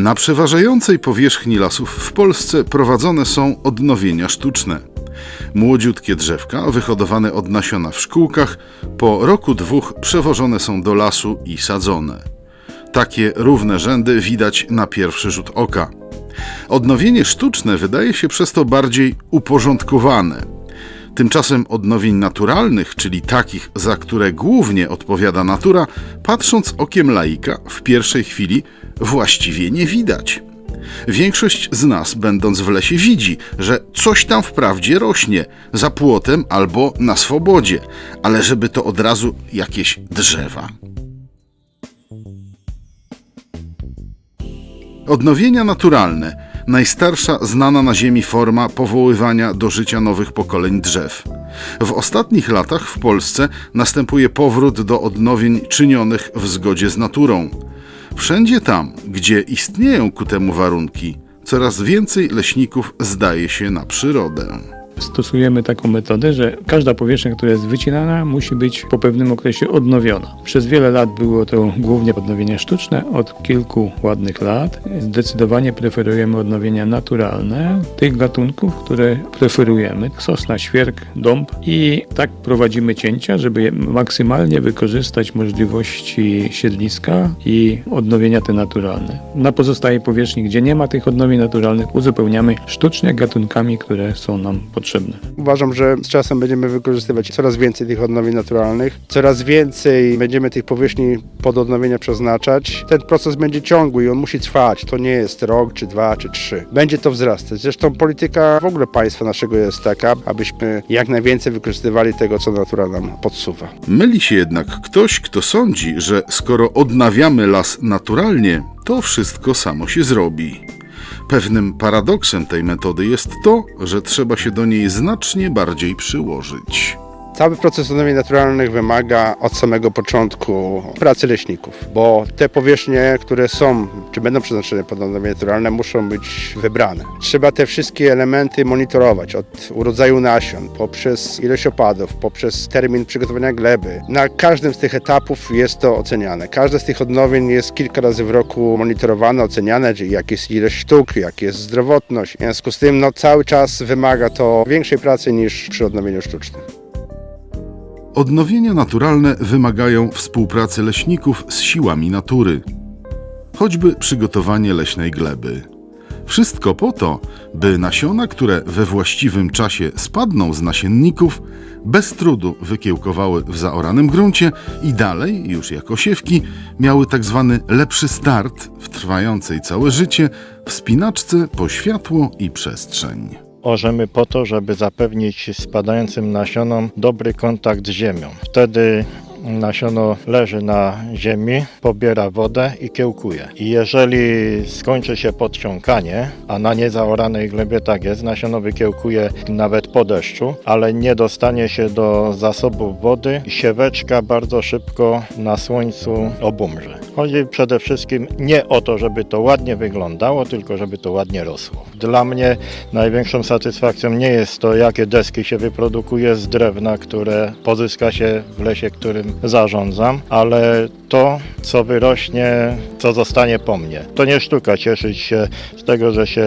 Na przeważającej powierzchni lasów w Polsce prowadzone są odnowienia sztuczne. Młodziutkie drzewka, wyhodowane od nasiona w szkółkach, po roku dwóch przewożone są do lasu i sadzone. Takie równe rzędy widać na pierwszy rzut oka. Odnowienie sztuczne wydaje się przez to bardziej uporządkowane. Tymczasem odnowień naturalnych, czyli takich, za które głównie odpowiada natura, patrząc okiem laika, w pierwszej chwili właściwie nie widać. Większość z nas, będąc w lesie, widzi, że coś tam wprawdzie rośnie, za płotem albo na swobodzie, ale żeby to od razu jakieś drzewa. Odnowienia naturalne najstarsza znana na Ziemi forma powoływania do życia nowych pokoleń drzew. W ostatnich latach w Polsce następuje powrót do odnowień czynionych w zgodzie z naturą. Wszędzie tam, gdzie istnieją ku temu warunki, coraz więcej leśników zdaje się na przyrodę. Stosujemy taką metodę, że każda powierzchnia, która jest wycinana, musi być po pewnym okresie odnowiona. Przez wiele lat było to głównie odnowienia sztuczne. Od kilku ładnych lat zdecydowanie preferujemy odnowienia naturalne tych gatunków, które preferujemy. Sosna, świerk, dąb i tak prowadzimy cięcia, żeby maksymalnie wykorzystać możliwości siedliska i odnowienia te naturalne. Na pozostałej powierzchni, gdzie nie ma tych odnowień naturalnych, uzupełniamy sztucznie gatunkami, które są nam potrzebne. Uważam, że z czasem będziemy wykorzystywać coraz więcej tych odnowień naturalnych, coraz więcej będziemy tych powierzchni pod odnowienia przeznaczać. Ten proces będzie ciągły i on musi trwać. To nie jest rok, czy dwa, czy trzy. Będzie to wzrastać. Zresztą polityka w ogóle państwa naszego jest taka, abyśmy jak najwięcej wykorzystywali tego, co natura nam podsuwa. Myli się jednak ktoś, kto sądzi, że skoro odnawiamy las naturalnie, to wszystko samo się zrobi. Pewnym paradoksem tej metody jest to, że trzeba się do niej znacznie bardziej przyłożyć. Cały proces odnowień naturalnych wymaga od samego początku pracy leśników, bo te powierzchnie, które są, czy będą przeznaczone pod odnowienia naturalne, muszą być wybrane. Trzeba te wszystkie elementy monitorować, od urodzaju nasion, poprzez ilość opadów, poprzez termin przygotowania gleby. Na każdym z tych etapów jest to oceniane. Każde z tych odnowień jest kilka razy w roku monitorowane, oceniane, czyli jak jest ilość sztuk, jak jest zdrowotność. W związku z tym no, cały czas wymaga to większej pracy niż przy odnowieniu sztucznym. Odnowienia naturalne wymagają współpracy leśników z siłami natury, choćby przygotowanie leśnej gleby. Wszystko po to, by nasiona, które we właściwym czasie spadną z nasienników, bez trudu wykiełkowały w zaoranym gruncie i dalej, już jako siewki, miały tak zwany lepszy start w trwającej całe życie wspinaczce po światło i przestrzeń. Orzemy po to, żeby zapewnić spadającym nasionom dobry kontakt z ziemią. Wtedy nasiono leży na ziemi, pobiera wodę i kiełkuje. I jeżeli skończy się podciąkanie, a na niezaoranej glebie tak jest, nasiono wykiełkuje nawet po deszczu, ale nie dostanie się do zasobów wody sieweczka bardzo szybko na słońcu obumrze. Chodzi przede wszystkim nie o to, żeby to ładnie wyglądało, tylko żeby to ładnie rosło. Dla mnie największą satysfakcją nie jest to, jakie deski się wyprodukuje z drewna, które pozyska się w lesie, którym zarządzam, ale to, co wyrośnie, co zostanie po mnie. To nie sztuka cieszyć się z tego, że się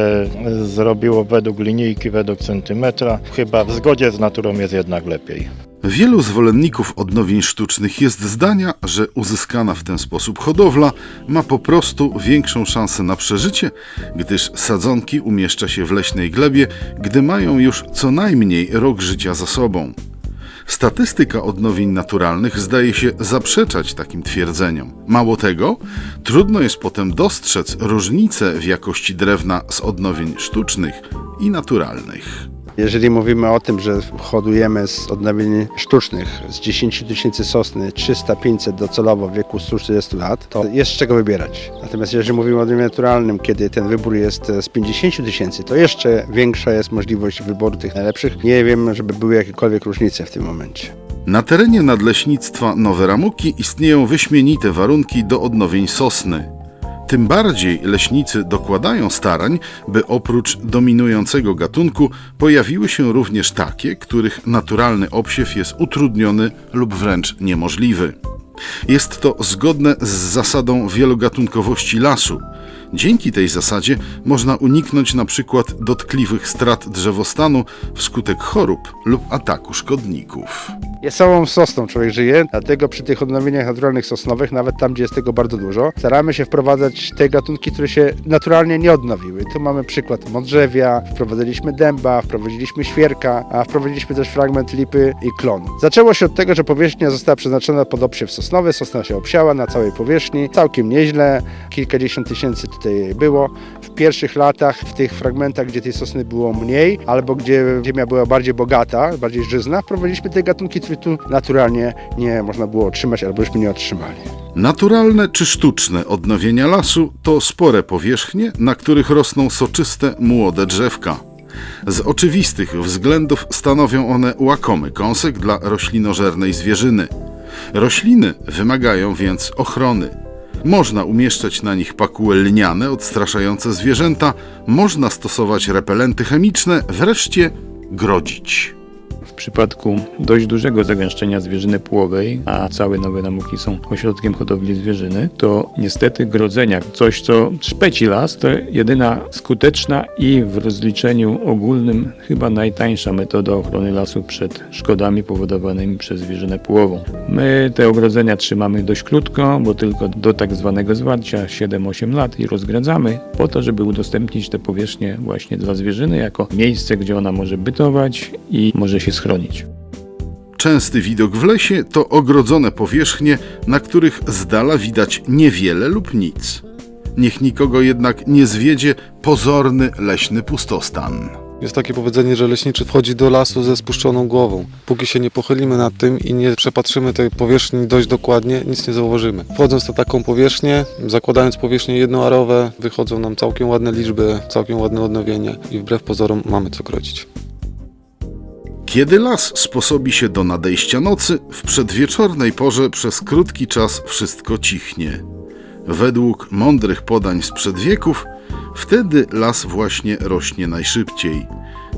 zrobiło według linijki, według centymetra. Chyba w zgodzie z naturą jest jednak lepiej. Wielu zwolenników odnowień sztucznych jest zdania, że uzyskana w ten sposób hodowla ma po prostu większą szansę na przeżycie, gdyż sadzonki umieszcza się w leśnej glebie, gdy mają już co najmniej rok życia za sobą. Statystyka odnowień naturalnych zdaje się zaprzeczać takim twierdzeniom. Mało tego, trudno jest potem dostrzec różnicę w jakości drewna z odnowień sztucznych i naturalnych. Jeżeli mówimy o tym, że hodujemy z odnowień sztucznych z 10 tysięcy sosny 300-500 docelowo w wieku 140 lat, to jest z czego wybierać. Natomiast jeżeli mówimy o odnowieniu naturalnym, kiedy ten wybór jest z 50 tysięcy, to jeszcze większa jest możliwość wyboru tych najlepszych. Nie wiem, żeby były jakiekolwiek różnice w tym momencie. Na terenie nadleśnictwa Nowe Ramuki istnieją wyśmienite warunki do odnowień sosny. Tym bardziej leśnicy dokładają starań, by oprócz dominującego gatunku pojawiły się również takie, których naturalny obsiew jest utrudniony lub wręcz niemożliwy. Jest to zgodne z zasadą wielogatunkowości lasu. Dzięki tej zasadzie można uniknąć na przykład dotkliwych strat drzewostanu wskutek chorób lub ataku szkodników. Jest całą sosną człowiek żyje, dlatego przy tych odnowieniach naturalnych sosnowych, nawet tam, gdzie jest tego bardzo dużo, staramy się wprowadzać te gatunki, które się naturalnie nie odnowiły. Tu mamy przykład modrzewia, wprowadziliśmy dęba, wprowadziliśmy świerka, a wprowadziliśmy też fragment lipy i klonu. Zaczęło się od tego, że powierzchnia została przeznaczona pod obsiew sosnowy, sosna się obsiała na całej powierzchni, całkiem nieźle, kilkadziesiąt tysięcy tutaj było. W pierwszych latach, w tych fragmentach, gdzie tej sosny było mniej, albo gdzie ziemia była bardziej bogata, bardziej żyzna, wprowadziliśmy te gatunki, które tu naturalnie nie można było otrzymać, albo byśmy nie otrzymali. Naturalne czy sztuczne odnowienia lasu to spore powierzchnie, na których rosną soczyste, młode drzewka. Z oczywistych względów stanowią one łakomy kąsek dla roślinożernej zwierzyny. Rośliny wymagają więc ochrony. Można umieszczać na nich pakuły lniane odstraszające zwierzęta, można stosować repelenty chemiczne, wreszcie grodzić. W przypadku dość dużego zagęszczenia zwierzyny płowej, a całe Nowe Namuki są ośrodkiem hodowli zwierzyny, to niestety grodzenia, coś co szpeci las, to jedyna skuteczna i w rozliczeniu ogólnym chyba najtańsza metoda ochrony lasu przed szkodami powodowanymi przez zwierzynę płową. My te ogrodzenia trzymamy dość krótko, bo tylko do tak zwanego zwarcia 7-8 lat i rozgradzamy po to, żeby udostępnić te powierzchnie właśnie dla zwierzyny jako miejsce, gdzie ona może bytować i może się schronić. Częsty widok w lesie to ogrodzone powierzchnie, na których z dala widać niewiele lub nic. Niech nikogo jednak nie zwiedzie pozorny leśny pustostan. Jest takie powiedzenie, że leśniczy wchodzi do lasu ze spuszczoną głową. Póki się nie pochylimy nad tym i nie przepatrzymy tej powierzchni dość dokładnie, nic nie zauważymy. Wchodząc na taką powierzchnię, zakładając powierzchnie jednoarowe, wychodzą nam całkiem ładne liczby, całkiem ładne odnowienie i wbrew pozorom mamy co grodzić. Kiedy las sposobi się do nadejścia nocy, w przedwieczornej porze przez krótki czas wszystko cichnie. Według mądrych podań sprzed wieków, wtedy las właśnie rośnie najszybciej.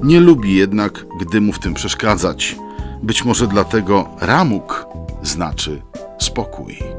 Nie lubi jednak, gdy mu w tym przeszkadzać. Być może dlatego ramuk znaczy spokój.